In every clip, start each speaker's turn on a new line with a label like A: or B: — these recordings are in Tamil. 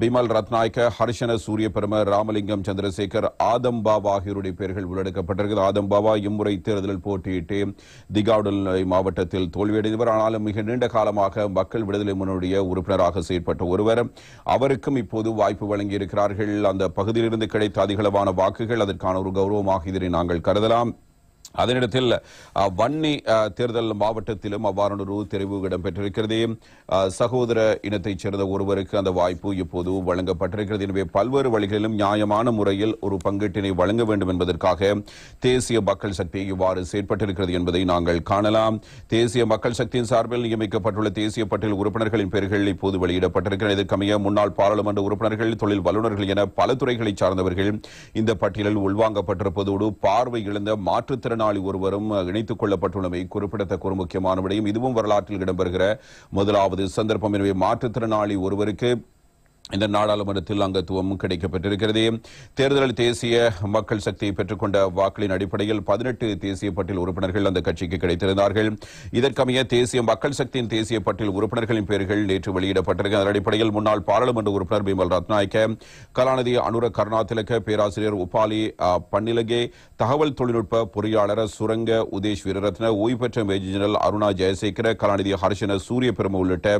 A: பிமல் ரத்நாயக்க ஹர்ஷன சூரிய பெரும ராமலிங்கம் சந்திரசேகர் ஆதம் பாபா ஆகியோருடைய பெயர்கள் உள்ளடக்கப்பட்டிருக்கிறது. ஆதம் பாபா இம்முறை தேர்தலில் போட்டியிட்டு திகாவுடல் மாவட்டத்தில் தோல்வியடைந்தவர். ஆனாலும் மிக நீண்ட காலமாக மக்கள் விடுதலை முன்னுடைய உறுப்பினராக செயற்பட்ட ஒருவர். அவருக்கும் இப்போது வாய்ப்பு வழங்கியிருக்கிறார்கள். அந்த பகுதியிலிருந்து கிடைத்த அதிகளவான வாக்குகள் அதற்கான ஒரு கௌரவமாக இதனை நாங்கள் கருதலாம். அதனிடத்தில் வன்னி தேர்தல் மாவட்டத்திலும் அவ்வாறான ஒரு தெரிவு இடம்பெற்றிருக்கிறது. சகோதர இனத்தைச் சேர்ந்த ஒருவருக்கு அந்த வாய்ப்பு இப்போது வழங்கப்பட்டிருக்கிறது. எனவே பல்வேறு வழிகளிலும் நியாயமான முறையில் ஒரு பங்கீட்டினை வழங்க வேண்டும் என்பதற்காக தேசிய மக்கள் சக்தி இவ்வாறு செயற்பட்டிருக்கிறது என்பதை நாங்கள் காணலாம். தேசிய மக்கள் சக்தியின் சார்பில் நியமிக்கப்பட்டுள்ள தேசிய பட்டியல் உறுப்பினர்களின் பெயர்கள் இப்போது வெளியிடப்பட்டிருக்கிறது இதற்கமைய முன்னாள் பாராளுமன்ற உறுப்பினர்கள் தொழில் வல்லுநர்கள் என பல துறைகளைச் சார்ந்தவர்கள் இந்த பட்டியலில் உள்வாங்கப்பட்டிருப்பதோடு பார்வை இழந்த மாற்றுத்திறன் பயனாளி ஒருவரும் இணைத்துக் கொள்ளப்பட்டுள்ளமை குறிப்பிடத்தக்க ஒரு முக்கியமான விடயம். இதுவும் வரலாற்றில் இடம்பெறுகிற முதலாவது சந்தர்ப்பம். எனவே மாற்றுத்திறனாளி ஒருவருக்கு இந்த நாடாளுமன்றத்தில் அங்கத்துவம் கிடைக்கப்பட்டிருக்கிறது. தேர்தலில் தேசிய மக்கள் சக்தியை பெற்றுக்கொண்ட வாக்களின் அடிப்படையில் பதினெட்டு தேசிய பட்டியல் உறுப்பினர்கள் அந்த கட்சிக்கு கிடைத்திருந்தார்கள். இதற்கமைய தேசிய மக்கள் சக்தியின் தேசிய பட்டியல் உறுப்பினர்களின் பெயர்கள் நேற்று வெளியிடப்பட்டிருக்கிறது. அதன் அடிப்படையில் முன்னாள் பாராளுமன்ற உறுப்பினர் பிமல் ரத்நாயக்க கலாநிதி அனுர கருணாதிலக பேராசிரியர் உபாலி பன்னிலகே தகவல் தொழில்நுட்ப பொறியாளர் சுரங்க உதேஷ் வீரரத்ன ஓய்வு பெற்ற மேஜர் ஜெனரல் அருணா ஜெயசேகர கலாநிதி ஹர்ஷன சூரியபெருமை உள்ளிட்ட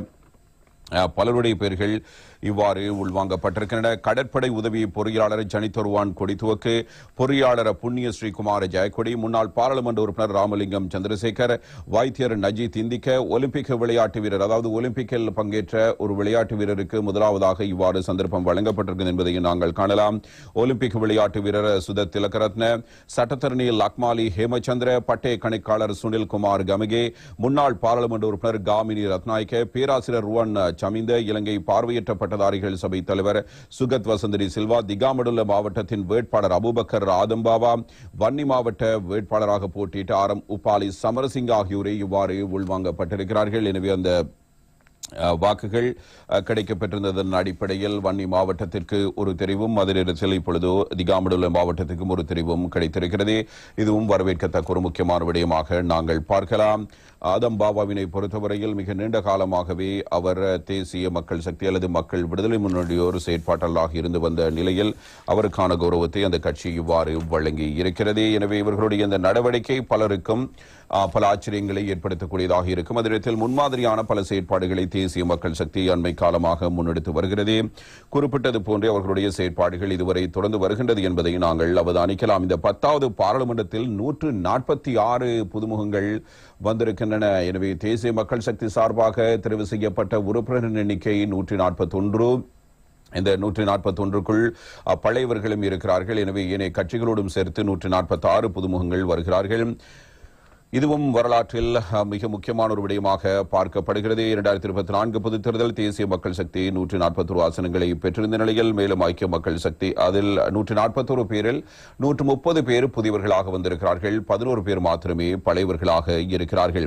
A: பலருடைய பெயர்கள் இவ்வாறு உள்வாங்கப்பட்டிருக்கின்றன. கடற்படை உதவி பொறியாளர் ஜனித்தருவான் கொடித்துவக்கு பொறியாளர் புண்ணிய ஸ்ரீகுமார் ஜெயக்கொடி முன்னாள் பாராளுமன்ற உறுப்பினர் ராமலிங்கம் சந்திரசேகர் வைத்தியர் நஜீத் இந்திக்க ஒலிம்பிக் விளையாட்டு வீரர் அதாவது ஒலிம்பிக்கில் பங்கேற்ற ஒரு விளையாட்டு வீரருக்கு முதலாவதாக இவ்வாறு சந்தர்ப்பம் வழங்கப்பட்டிருக்கிறது என்பதையும் நாங்கள் காணலாம். ஒலிம்பிக் விளையாட்டு வீரர் சுதத் திலகரத்ன சட்டத்தரணி லக்மாலி ஹேமச்சந்திர பட்டே கணக்காளர் சுனில் குமார் கமகே முன்னாள் பாராளுமன்ற உறுப்பினர் காமினி ரத்நாயக்க பேராசிரியர் ருவன் சமிந்த இலங்கை பார்வையற்ற பட்டதாரிகள் சபை தலைவர் சுகத் வசந்தரி சில்வா திகாமடுல்ல மாவட்டத்தின் வேட்பாளர் அபுபக்கர் ஆதம்பாவா வன்னி மாவட்ட வேட்பாளராக போட்டியிட்ட ஆர் எம் உபாலி சமரசிங் ஆகியோரே இவ்வாறு உள்வாங்கப்பட்டிருக்கிறார்கள். எனவே அந்த வாக்குகள் கிடைக்கப்பெற்றிருந்ததன் அடிப்படையில் வன்னி மாவட்டத்திற்கு ஒரு தெரிவும் அதே நேரத்தில் இப்பொழுது திகாமடுள்ள மாவட்டத்திற்கும் ஒரு தெரிவும் கிடைத்திருக்கிறது. இதுவும் வரவேற்கத்தக்க ஒரு முக்கியமான விடயமாக நாங்கள் பார்க்கலாம். ஆதம் பாபாவினை பொறுத்தவரையில் மிக நீண்ட காலமாகவே அவர் தேசிய மக்கள் சக்தி அல்லது மக்கள் விடுதலை முன்னோடியோர் செயற்பாட்டாளராக இருந்து வந்த நிலையில் அவருக்கான கௌரவத்தை அந்த கட்சி இவ்வாறு வழங்கி இருக்கிறது. எனவே இவர்களுடைய இந்த நடவடிக்கை பலருக்கும் பல ஆச்சரியங்களை ஏற்படுத்தக்கூடியதாக இருக்கும். அதே முன்மாதிரியான பல செயற்பாடுகளை தேசிய மக்கள் சக்தி அண்மை காலமாக முன்னெடுத்து வருகிறது. குறிப்பிட்டது போன்றே அவர்களுடைய செயற்பாடுகள் இதுவரை தொடர்ந்து வருகின்றது என்பதை நாங்கள் அவதானிக்கலாம். இந்த பத்தாவது பாராளுமன்றத்தில் நூற்று நாற்பத்தி ஆறு புதுமுகங்கள் வந்திருக்கின்றன. எனவே தேசிய மக்கள் சக்தி சார்பாக தெரிவு செய்யப்பட்ட உறுப்பினர் எண்ணிக்கை நூற்றி நாற்பத்தொன்று. இந்த நூற்றி நாற்பத்தொன்றுக்குள் பழையவர்களும் இருக்கிறார்கள். எனவே ஏனைய கட்சிகளோடும் சேர்த்து நூற்றி நாற்பத்தி ஆறு புதுமுகங்கள் வருகிறார்கள். இதுவும் வரலாற்றில் மிக முக்கியமான ஒரு விடயமாக பார்க்கப்படுகிறது. இரண்டாயிரத்தி இருபத்தி நான்கு பொதுத் தேர்தல் தேசிய மக்கள் சக்தி நூற்றி நாற்பத்தொரு ஆசனங்களை பெற்றிருந்த நிலையில் மேலும் ஐக்கிய மக்கள் சக்தி அதில் நூற்றி நாற்பத்தொரு பேரில் நூற்று முப்பது பேர் புதியவர்களாக வந்திருக்கிறார்கள். பதினோரு பேர் மாத்திரமே பழையவர்களாக இருக்கிறார்கள்.